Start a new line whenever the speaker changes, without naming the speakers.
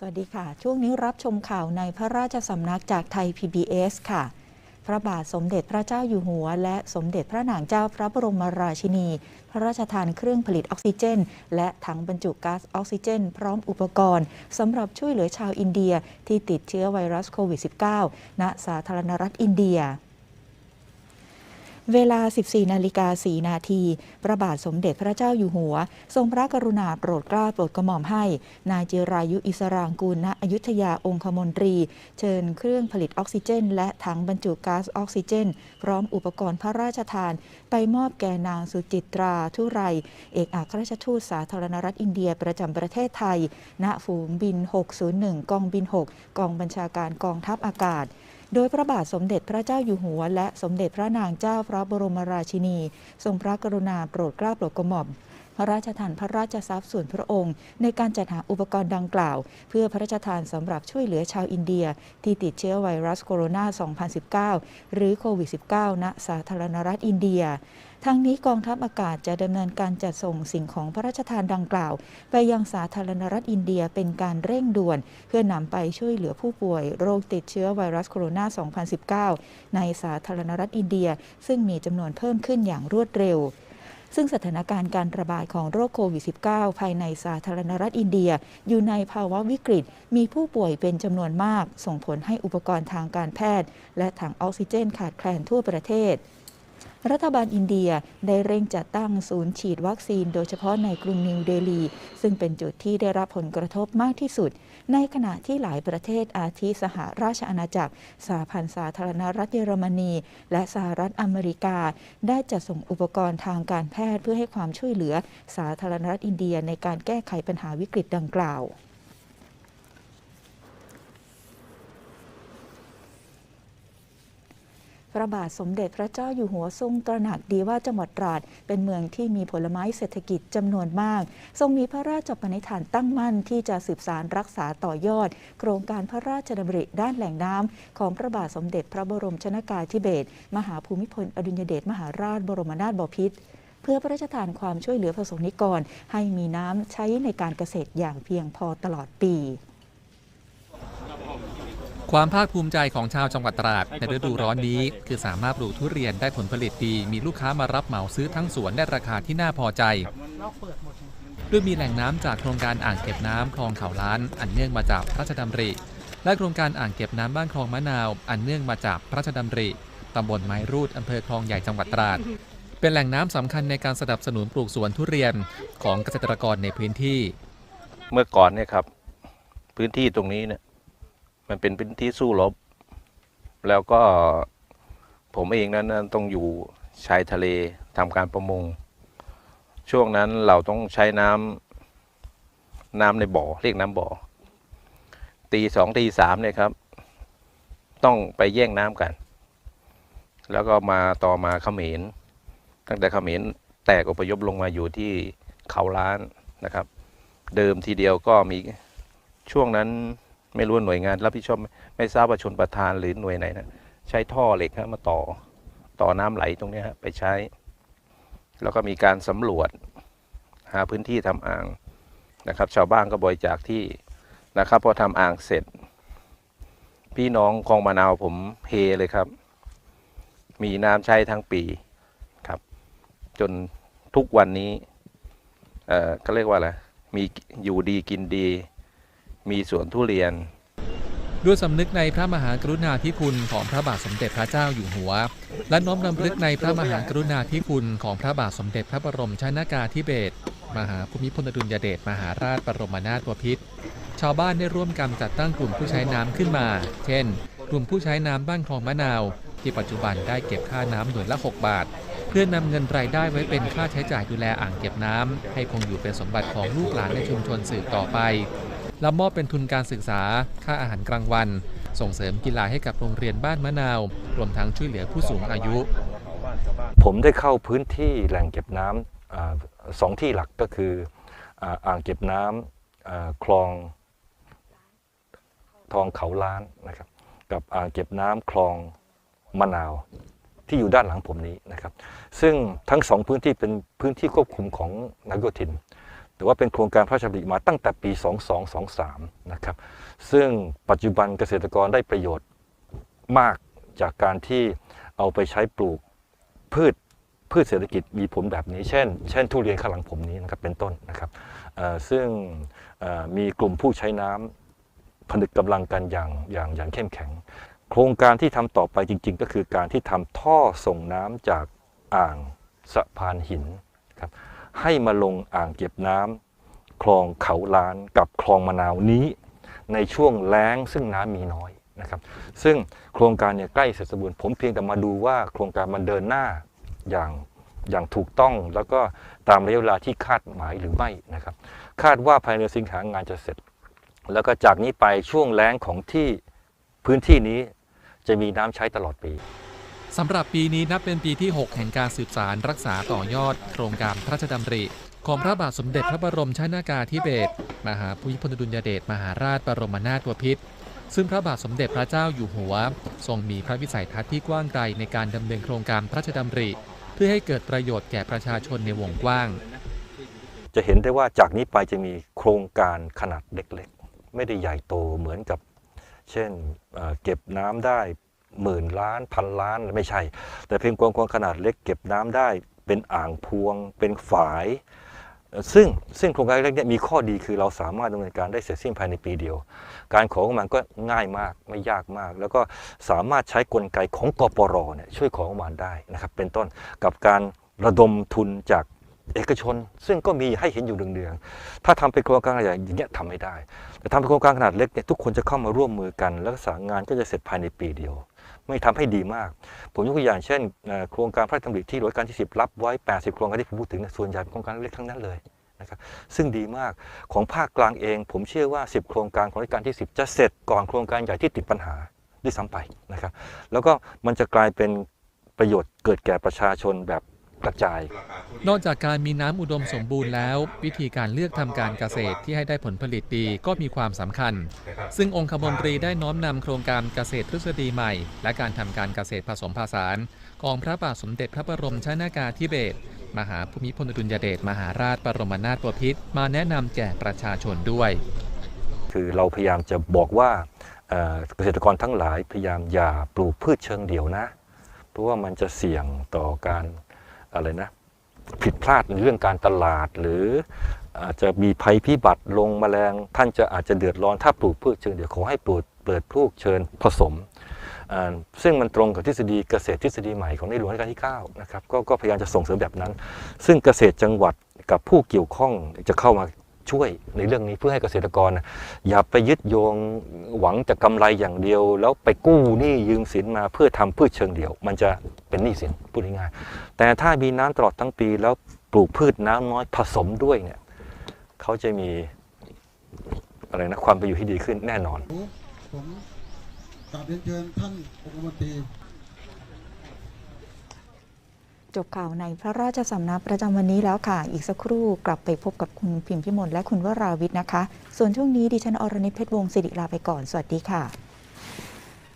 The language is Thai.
สวัสดีค่ะ ช่วงนี้รับชมข่าวในพระราชสำนักจากไทย PBS ค่ะ พระบาทสมเด็จพระเจ้าอยู่หัว และสมเด็จพระนางเจ้าพระบรมราชินี พระราชทานเครื่องผลิตออกซิเจน และถังบรรจุก๊าซออกซิเจน พร้อมอุปกรณ์สำหรับช่วยเหลือชาวอินเดียที่ติดเชื้อไวรัสโควิด -19 ณสาธารณรัฐอินเดีย เวลา 14 นาฬิกา 4 นาที พระบาทสมเด็จพระเจ้าอยู่หัว ทรงพระกรุณาโปรดเกล้าโปรดกระหม่อมให้ นายจิรายุอิสรางกูลณอยุธยาองคมนตรี เชิญเครื่องผลิตออกซิเจน และถังบรรจุก๊าซออกซิเจน พร้อมอุปกรณ์พระราชทาน ไปมอบแก่นางสุจิตราทุไร เอกอัครราชทูตสาธารณรัฐอินเดียประจำประเทศไทย ณ ฝูงบิน 601 กองบิน 6 กองบัญชาการกองทัพอากาศ โดยพระบาทสมเด็จพระเจ้าอยู่หัว และสมเด็จพระนางเจ้าพระบรมราชินี ทรงพระกรุณาโปรดเกล้าโปรดกระหม่อม พระราชทานพระราชทรัพย์ส่วนพระองค์ ในการจัดหาอุปกรณ์ดังกล่าว เพื่อพระราชทานสำหรับช่วยเหลือชาวอินเดีย ที่ติดเชื้อไวรัสโคโรนา 2019 หรือโควิด -19 ณสาธารณรัฐอินเดียทั้งนี้กองทัพอากาศจะดำเนินการจัดส่งสิ่งของพระราชทานดังกล่าว ไปยังสาธารณรัฐอินเดียเป็นการเร่งด่วน เพื่อนำไปช่วยเหลือผู้ป่วย โรคติดเชื้อไวรัสโคโรนา 2019 ในสาธารณรัฐอินเดีย ซึ่งมีจำนวนเพิ่มขึ้นอย่างรวดเร็ว ซึ่งสถานการณ์การระบาดของโรคโควิด -19 ภายในสาธารณรัฐอินเดีย อยู่ในภาวะวิกฤต มีผู้ป่วยเป็นจำนวนมาก ส่งผลให้อุปกรณ์ทางการแพทย์ และถังออกซิเจนขาดแคลนทั่วประเทศ รัฐบาลอินเดียได้เร่งจัดตั้งศูนย์ฉีดวัคซีนโดยเฉพาะในกรุงนิวเดลี ซึ่งเป็นจุดที่ได้รับผลกระทบมากที่สุด ในขณะที่หลายประเทศอาทิสหราชอาณาจักร สหพันธ์สาธารณรัฐเยอรมนี และสหรัฐอเมริกา ได้จัดส่งอุปกรณ์ทางการแพทย์เพื่อให้ความช่วยเหลือสาธารณรัฐอินเดียในการแก้ไขปัญหาวิกฤตดังกล่าว ระบาทสมเด็จพระเจ้าอยู่หัวทรงตระหนักดีว่าจังหวัดตราดเป็นเมืองที่มีผลไม้เศรษฐกิจจำนวนมาก ทรงมีพระราชปณิธานตั้งมั่นที่จะสืบสารรักษาต่อยอด โครงการพระราชดำริด้านแหล่งน้ำของพระบาทสมเด็จพระบรมชนากาธิเบศรมหาภูมิพลอดุลยเดชมหาราชบรมนาถบพิตรเพื่อพระราชทานความช่วยเหลือประสงนิกร ให้มีน้ำใช้ในการเกษตรอย่างเพียงพอตลอดปี
ความภาคภูมิใจของชาวจังหวัดตราดในฤดูร้อนนี้ คือสามารถปลูกทุเรียนได้ผลผลิตดี มีลูกค้ามารับเหมาซื้อทั้งสวนได้ราคาที่น่าพอใจด้วยมีแหล่งน้ำจากโครงการอ่างเก็บน้ำคลองเขาล้าน อันเนื่องมาจากพระราชดำริ และโครงการอ่างเก็บน้ำบ้านคลองมะนาว อันเนื่องมาจากพระราชดำริตำบลไม้รูดอำเภอคลองใหญ่จังหวัดตราด เป็นแหล่งน้ำสำคัญในการสนับสนุนปลูกสวนทุเรียนของเกษตรกรในพื้นที่
เมื่อก่อนเนี่ยครับ พื้นที่ตรงนี้เนี่ย มันเป็นพื้นที่สู้รบ แล้วก็ผมเองนั้นต้องอยู่ชายทะเลทำการประมง ช่วงนั้นเราต้องใช้น้ำน้ำในบ่อเรียกน้ำบ่อตีสองตีสามเนี่ยครับ ต้องไปแย่งน้ำกัน แล้วก็มาต่อมาเขมรตั้งแต่เขมรแตกอพยพลงมาอยู่ที่เขาล้านนะครับ เดิมทีเดียวก็มีช่วงนั้น ไม่รู้หน่วยงานรับผิดชอบไมไม่ทราบว่าชนประทานหรือหน่วยไหนนะใช้ท่อเหล็กฮะมาต่อต่อน้ำไหลตรงนี้ยฮะไปใช้ แล้วก็มีการสำรวจหาพื้นที่ทำอ่างนะครับ ชาวบ้านก็บริจาคที่นะครับพอทำอ่างเสร็จ พี่น้องคลองมะนาวผมเฮเลยครับ มีน้ำใช้ทั้งปีครับ จนทุกวันนี้เอ่อเขาเรียกว่าอะไรมีอยู่ดีกินดี มีสวนทุเรียน
ด้วยสำนึกในพระมหากรุณาธิคุณของพระบาทสมเด็จพระเจ้าอยู่หัว และน้อมรำลึกในพระมหากรุณาธิคุณของพระบาทสมเด็จพระบรมชนากาธิเบศรมหาภูมิพลอดุลยเดชมหาราชบรมนาถบพิตรชาวบ้านได้ร่วมกันจัดตั้งกลุ่มผู้ใช้น้ำขึ้นมา เช่น กลุ่มผู้ใช้น้ำบ้านคลองมะนาว ที่ปัจจุบันได้เก็บค่าน้ำหน่วยละ 6 บาท เพื่อนำเงินรายได้ไว้เป็นค่าใช้จ่ายดูแลอ่างเก็บน้ำให้คงอยู่เป็นสมบัติของลูกหลานในชุมชนสืบต่อไป และมอบเป็นทุนการศึกษา ค่าอาหารกลางวัน ส่งเสริมกีฬาให้กับโรงเรียนบ้านมะนาว รวมทั้งช่วยเหลือผู้สูงอายุ
ผมได้เข้าพื้นที่แหล่งเก็บน้ำอสองที่หลักก็คืออ่างเก็บน้ำคลองทองเขาล้านนะครับกับอ่างเก็บน้ำคลองมะนาวที่อยู่ด้านหลังผมนี้นะครับ ซึ่งทั้งสองพื้นที่เป็นพื้นที่ควบคุมของนายโยธิน แต่ว่าเป็นโครงการพระราชดำริมาตั้งแต่ปี 2223 นะครับ ซึ่งปัจจุบันเกษตรกรได้ประโยชน์มากจากการที่เอาไปใช้ปลูกพืชพืชเศรษฐกิจมีผลแบบนี้ เช่น เช่น ทุเรียนข้างหลังผมนี้นะครับเป็นต้นนะครับซึ่งมีกลุ่มผู้ใช้น้ำผนึกกำลังกันอย่างอย่างอย่างเข้มแข็ง โครงการที่ทำต่อไปจริง ๆ ก็คือการที่ทำท่อส่งน้ำจากอ่างสะพานหินครับ ให้มาลงอ่างเก็บน้ำคลองเขาลานกับคลองมะนาวนี้ ในช่วงแล้งซึ่งน้ำมีน้อยนะครับ ซึ่งโครงการเนี่ยใกล้เสร็จสมบูรณ์ผมเพียงแต่มาดูว่าโครงการมันเดินหน้าอย่างอย่างถูกต้องแล้วก็ตามระยะเวลาที่คาดหมายหรือไม่นะครับ คาดว่าภายในสิงหางานจะเสร็จ แล้วก็จากนี้ไปช่วงแล้งของที่พื้นที่นี้จะมีน้ำใช้ตลอดปี
สำหรับปีนี้นับเป็นปีที่ 6 แห่งการสืบสารรักษาต่อยอด โครงการพระราชดำริ ของพระบาทสมเด็จพระบรมชนากาธิเบศรมหาภูมิพลอดุลยเดชมหาราชบรมนาถบพิตรซึ่งพระบาทสมเด็จพระเจ้าอยู่หัว ทรงมีพระวิสัยทัศน์ที่กว้างไกลในการดำเนินโครงการพระราชดำริ เพื่อให้เกิดประโยชน์แก่ประชาชนในวงกว้าง
จะเห็นได้ว่าจากนี้ไปจะมีโครงการขนาดเล็กๆ ไม่ได้ใหญ่โตเหมือนกับ เช่นเอ่อเก็บน้ำได้ หมื่นล้านพันล้านไม่ใช่ แต่เพียงโครงการขนาดเล็กเก็บน้ำได้ เป็นอ่างพวง เป็นฝาย ซึ่งซึ่งโครงการเล็กเนี่ยมีข้อดีคือเราสามารถดำเนินการได้เสร็จสิ้นภายในปีเดียว การของมันก็ง่ายมากไม่ยากมาก แล้วก็สามารถใช้กลไกของกปรเนี่ยช่วยของมันได้นะครับเป็นต้นกับการระดมทุนจากเอกชนซึ่งก็มีให้เห็นอยู่เดืองๆ ถ้าทำเป็นโครงการใหญ่อย่างเงี้ยทำไม่ได้ แต่ทำเป็นโครงการขนาดเล็กเนี่ยทุกคนจะเข้ามาร่วมมือกัน แล้วก็สางานก็จะเสร็จภายในปีเดียว ไม่ทำให้ดีมาก ผมยกตัวอย่างเช่น โครงการพระราชดำริที่ร้อยการที่ 10 รับไว้ 80 โครงการที่ผมพูดถึงส่วนใหญ่เป็นโครงการเล็กทั้งนั้นเลยนะครับซึ่งดีมากของภาคกลางเอง ผมเชื่อว่า 10 โครงการของรัชกาลที่ 10 จะเสร็จก่อนโครงการใหญ่ที่ติดปัญหาด้วยซ้ำไปนะครับแล้วก็มันจะกลายเป็นประโยชน์เกิดแก่ประชาชนแบบ กระจาย
นอกจากการมีน้ำอุดมสมบูรณ์แล้ว วิธีการเลือกทำการเกษตรที่ให้ได้ผลผลิตดีก็มีความสำคัญ ซึ่งองคมนตรีได้น้อมนำโครงการเกษตรทฤษฎีใหม่ และการทำการเกษตรผสมผสานของพระบาทสมเด็จพระบรมชนากาธิเบศรมหาภูมิพลอดุลยเดชมหาราชบรมนาถบพิตรมาแนะนำแก่ประชาชนด้วย
คือเราพยายามจะบอกว่าเอ่อเกษตรกรทั้งหลายพยายามอย่าปลูกพืชเชิงเดี่ยวนะ เพราะว่ามันจะเสี่ยงต่อการ อะไรนะผิดพลาดในเรื่องการตลาด หรืออาจจะมีภัยพิบัติลงแมลง ท่านจะอาจจะเดือดร้อนถ้าปลูกพืชเชิงเดี่ยวขอให้ปลูกเปิดพูกเชิญผสม ซึ่งมันตรงกับทฤษฎีเกษตรทฤษฎีใหม่ของในหลวงรัชกาลที่9นะครับกก็พยายามจะส่งเสริมแบบนั้น ซึ่งเกษตรจังหวัดกับผู้เกี่ยวข้องจะเข้ามา ช่วยในเรื่องนี้เพื่อให้เกษตรกร อย่าไปยึดโยงหวังแต่กำไรอย่างเดียว แล้วไปกู้หนี้ยืมสินมาเพื่อทำพืชเชิงเดี่ยว มันจะเป็นหนี้สินพูดง่ายๆแต่ถ้ามีน้ำตลอดทั้งปีแล้วปลูกพืชน้ำน้อยผสมด้วยเนี่ยเขาจะมีอะไรนะความเป็นอยู่ที่ดีขึ้นแน่นอน
ผมกราบเรียนเชิญท่านองคมนตรี
จบข่าวในพระราชสำนักประจำวันนี้แล้วค่ะ อีกสักครู่กลับไปพบกับคุณพิมพิมลและคุณวราวิทย์นะคะ ส่วนช่วงนี้ดิฉันอรณิตเพชรวงศ์สิริลาไปก่อน สวัสดีค่ะ